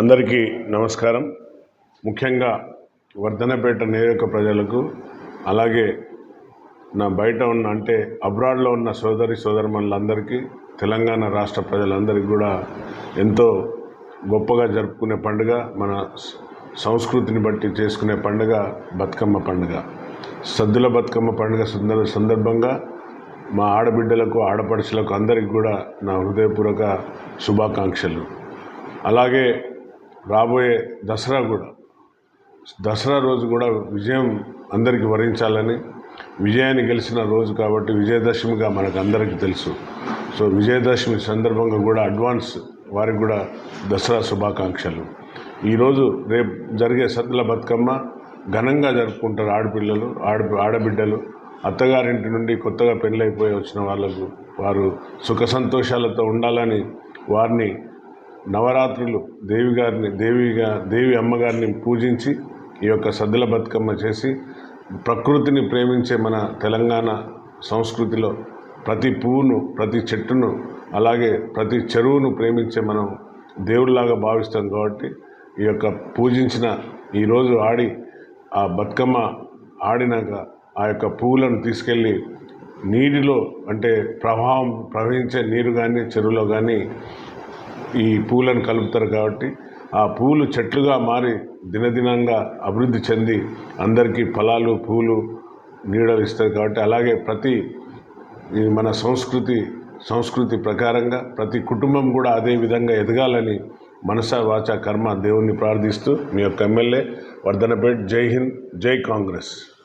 అందరికీ నమస్కారం. ముఖ్యంగా వర్ధనపేట నియోజక ప్రజలకు అలాగే నా బయట ఉన్న అంటే అబ్రాడ్లో ఉన్న సోదరి సోదరుమణులందరికీ తెలంగాణ రాష్ట్ర ప్రజలందరికీ కూడా ఎంతో గొప్పగా జరుపుకునే పండుగ మన సంస్కృతిని బట్టి చేసుకునే పండుగ బతుకమ్మ పండుగ. సద్దుల బతుకమ్మ పండుగ సందర్భ సందర్భంగా మా ఆడబిడ్డలకు ఆడపడుచులకు అందరికీ కూడా నా హృదయపూర్వక శుభాకాంక్షలు. అలాగే రాబోయే దసరా కూడా దసరా రోజు కూడా విజయం అందరికీ వరించాలని విజయాన్ని గెలిచిన రోజు కాబట్టి విజయదశమిగా మనకు అందరికీ తెలుసు. సో విజయదశమి సందర్భంగా కూడా అడ్వాన్స్ వారికి కూడా దసరా శుభాకాంక్షలు. ఈరోజు రేపు జరిగే సద్దుల బతుకమ్మ ఘనంగా జరుపుకుంటారు ఆడపిల్లలు ఆడ ఆడబిడ్డలు. అత్తగారింటి నుండి కొత్తగా పెళ్ళైపోయి వచ్చిన వాళ్ళకు వారు సుఖ సంతోషాలతో ఉండాలని వారిని నవరాత్రులు దేవి గారిని దేవిగా దేవి అమ్మగారిని పూజించి ఈ యొక్క సద్దుల బతుకమ్మ చేసి ప్రకృతిని ప్రేమించే మన తెలంగాణ సంస్కృతిలో ప్రతి పువ్వును ప్రతి చెట్టును అలాగే ప్రతి చెరువును ప్రేమించే మనం దేవుడిలాగా భావిస్తాం కాబట్టి ఈ యొక్క పూజించిన ఈరోజు ఆడి ఆ బతుకమ్మ ఆడినాక ఆ యొక్క పువ్వులను తీసుకెళ్ళి నీటిలో అంటే ప్రవాహం ప్రవహించే నీరు కానీ చెరువులో కానీ ఈ పూలను కలుపుతారు కాబట్టి ఆ పూలు చెట్లుగా మారి దినదినంగా అభివృద్ధి చెంది అందరికీ ఫలాలు పూలు నీడలు ఇస్తాయి కాబట్టి అలాగే ప్రతి ఈ మన సంస్కృతి సంస్కృతి ప్రకారంగా ప్రతి కుటుంబం కూడా అదే విధంగా ఎదగాలని మనసా వాచ కర్మ దేవుణ్ణి ప్రార్థిస్తూ మీ యొక్క ఎమ్మెల్యే వర్ధనపేట్. జై హింద్ జై కాంగ్రెస్.